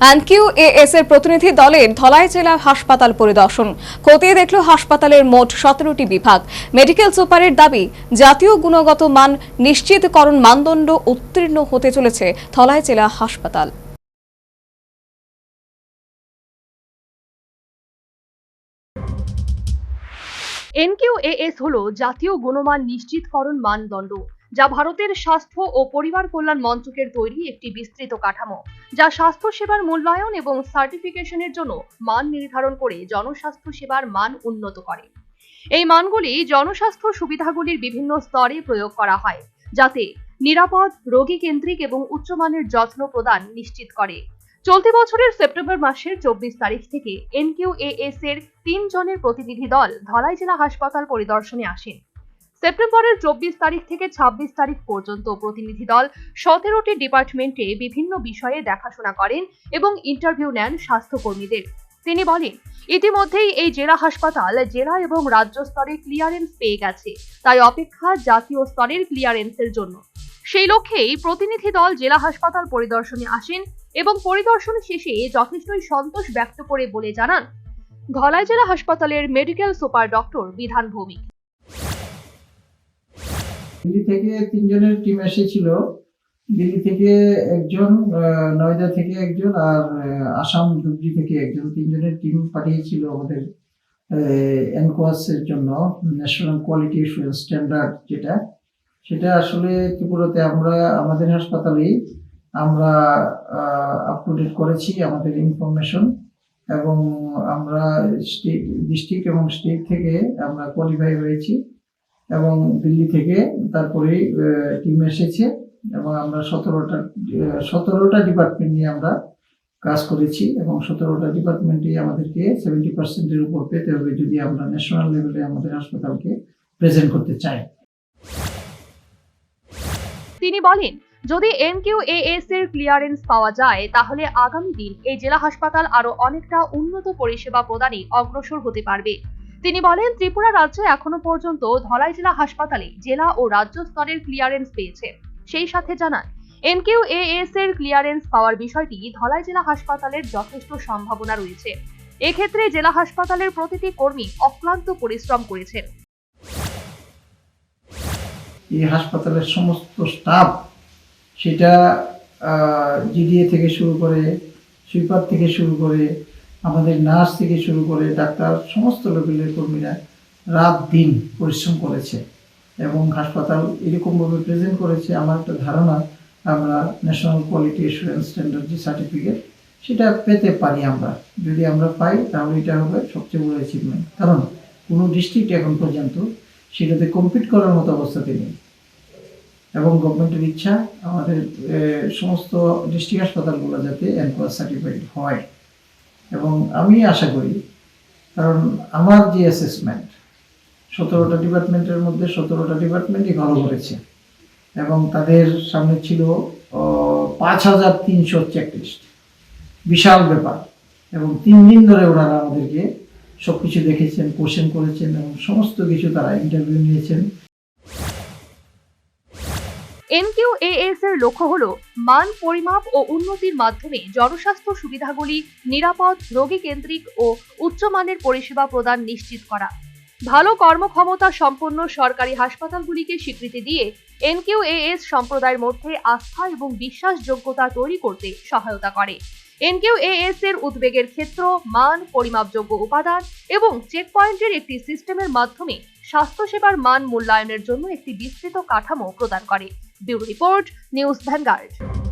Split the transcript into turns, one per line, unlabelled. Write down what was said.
এনকিউএএস এর প্রতিনিধি দলের ধলাই জেলা হাসপাতাল পরিদর্শন। খতিয়ে দেখল হাসপাতালের মোট সতেরোটি বিভাগ। মেডিকেল সুপারের দাবি, জাতীয় গুণগত মান নিশ্চিতকরণ মানদণ্ড উত্তীর্ণ হতে চলেছে ধলাই জেলা হাসপাতাল।
এনকিউএএস হলো জাতীয় গুণমান নিশ্চিতকরণ মানদণ্ড। যা ভারতের স্বাস্থ্য ও পরিবার কল্যাণ মন্ত্রকের তৈরি একটি বিস্তৃত কাঠামো, যা স্বাস্থ্য সেবার মূল্যায়ন এবং সার্টিফিকেশনের জন্য মান নির্ধারণ করে জনস্বাস্থ্য সেবার মান উন্নত করে। এই মানগুলি জনস্বাস্থ্য সুবিধাগুলির বিভিন্ন স্তরে প্রয়োগ করা হয়, যাতে নিরাপদ রোগী কেন্দ্রিক এবং উচ্চমানের যত্ন প্রদান নিশ্চিত করে। চলতি বছরের সেপ্টেম্বর মাসের চব্বিশ তারিখ থেকে এনকিউএএস এর তিন জনের প্রতিনিধি দল ধলাই জেলা হাসপাতাল পরিদর্শনে আসেন। সেপ্টেম্বরের চব্বিশ তারিখ থেকে ছাব্বিশ তারিখ পর্যন্ত প্রতিনিধি দল সতেরোটি ডিপার্টমেন্টে বিভিন্ন বিষয়ে দেখাশোনা করেন এবং ইন্টারভিউ নেন স্বাস্থ্যকর্মীদের। তিনি বলেন, ইতিমধ্যেই এই জেলা হাসপাতাল জেলা এবং রাজ্য স্তরে ক্লিয়ারেন্স পেয়ে গেছে। তাই অপেক্ষা জাতীয় স্তরের ক্লিয়ারেন্সের জন্য। সেই লক্ষ্যেই প্রতিনিধি দল জেলা হাসপাতাল পরিদর্শনে আসেন এবং পরিদর্শন শেষে যথেষ্টই সন্তোষ ব্যক্ত করে বলে জানান। ধলাই জেলা হাসপাতালের মেডিকেল সুপার ডক্টর বিধান ভৌমিক।
দিল্লি থেকে তিনজনের টিম এসেছিল। দিল্লি থেকে একজন নয়দা থেকে একজন আর আসাম ধুবড়ি থেকে একজন। তিনজনের টিম পাঠিয়েছিল আমাদের এনকোয়াস এর জন্য ন্যাশনাল কোয়ালিটি স্ট্যান্ডার্ড যেটা। সেটা আসলে ত্রিপুরাতে আমরা, আমাদের হাসপাতালেই আমরা আপ টু ডেট করেছি আমাদের ইনফরমেশন এবং আমরা ডিস্ট্রিক্ট এবং স্টেট থেকে আমরা কোয়ালিফাই হয়েছি। এবং দিল্লি থেকে তারপরে টিম এসেছে এবং আমরা সতেরোটা সতেরোটা ডিপার্টমেন্ট নিয়ে আমরা কাজ করেছি এবং সতেরোটা ডিপার্টমেন্টই আমাদেরকে সেভেন্টি পার্সেন্টের উপর পেতে হবে যদি আমরা ন্যাশনাল লেভেলে আমাদের হাসপাতালকে প্রেজেন্ট করতে চাই।
তিনি বলেন, যদি এনকিউএএস এর ক্লিয়ারেন্স পাওয়া যায়, তাহলে আগামী দিন এই জেলা হাসপাতাল আরও অনেকটা উন্নত পরিষেবা প্রদানে অগ্রসর হতে পারবে। তিনি বলেন, ত্রিপুরা রাজ্য এখনও পর্যন্ত ধলাই জেলা হাসপাতালে জেলা ও রাজ্য স্তরের ক্লিয়ারেন্স পেয়েছে। সেই সাথে জানান এনকিউএএস এর ক্লিয়ারেন্স পাওয়ার বিষয়টি ধলাই জেলা হাসপাতালের যথেষ্ট সম্ভাবনা রয়েছে। এক্ষেত্রে জেলা হাসপাতালের প্রতিটি কর্মী অক্লান্ত পরিশ্রম করেছেন।
এই হাসপাতালের সমস্ত স্টাফ সেটা জিডিএ থেকে শুরু করে সুইপার থেকে শুরু করে আমাদের নার্স থেকে শুরু করে ডাক্তার, সমস্ত লেভেলের কর্মীরা রাত দিন পরিশ্রম করেছে এবং হাসপাতাল এরকমভাবে প্রেজেন্ট করেছে আমার একটা ধারণা, আমরা ন্যাশনাল কোয়ালিটি অ্যাসুরেন্স স্ট্যান্ডার্ড যে সার্টিফিকেট সেটা পেতে পারি আমরা। যদি আমরা পাই, তাহলে এটা হবে সবচেয়ে বড় অ্যাচিভমেন্ট কারণ কোনো ডিস্ট্রিক্ট এখন পর্যন্ত সেটাতে কম্পিট করার মতো অবস্থাতে নেই। এবং গভর্নমেন্টের ইচ্ছা আমাদের সমস্ত ডিস্ট্রিক্ট হাসপাতালগুলো যাতে এনকোয়ার সার্টিফাইড হয়। এবং আমি আশা করি কারণ আমার যে অ্যাসেসমেন্ট সতেরোটা ডিপার্টমেন্টের মধ্যে সতেরোটা ডিপার্টমেন্টই ভালো করেছে। এবং তাদের সামনে ছিল পাঁচ হাজার তিনশো চেকলিস্ট বিশাল ব্যাপার। এবং তিন দিন ধরে ওনারা আমাদেরকে সব কিছু দেখেছেন কোশ্চেন করেছেন এবং সমস্ত কিছু তারা ইন্টারভিউ নিয়েছেন।
এনকিউএএস এর লক্ষ্য হল মান পরিমাপ ও উন্নতির মাধ্যমে জনস্বাস্থ্য সুবিধাগুলি নিরাপদ রোগী কেন্দ্রিক ও উচ্চমানের পরিষেবা প্রদান নিশ্চিত করা। ভালো কর্মক্ষমতা সম্পন্ন সরকারি হাসপাতালগুলিকে স্বীকৃতি দিয়ে এনকিউএএস সম্প্রদায়ের মধ্যে আস্থা এবং বিশ্বাসযোগ্যতা তৈরি করতে সহায়তা করে। এনকিউএএস এর উদ্বেগের ক্ষেত্র, মান, পরিমাপযোগ্য উপাদান এবং চেক পয়েন্টের একটি সিস্টেমের মাধ্যমে স্বাস্থ্যসেবার মান মূল্যায়নের জন্য একটি বিস্তৃত কাঠামো প্রদান করে। Bureau report news धनगार्ड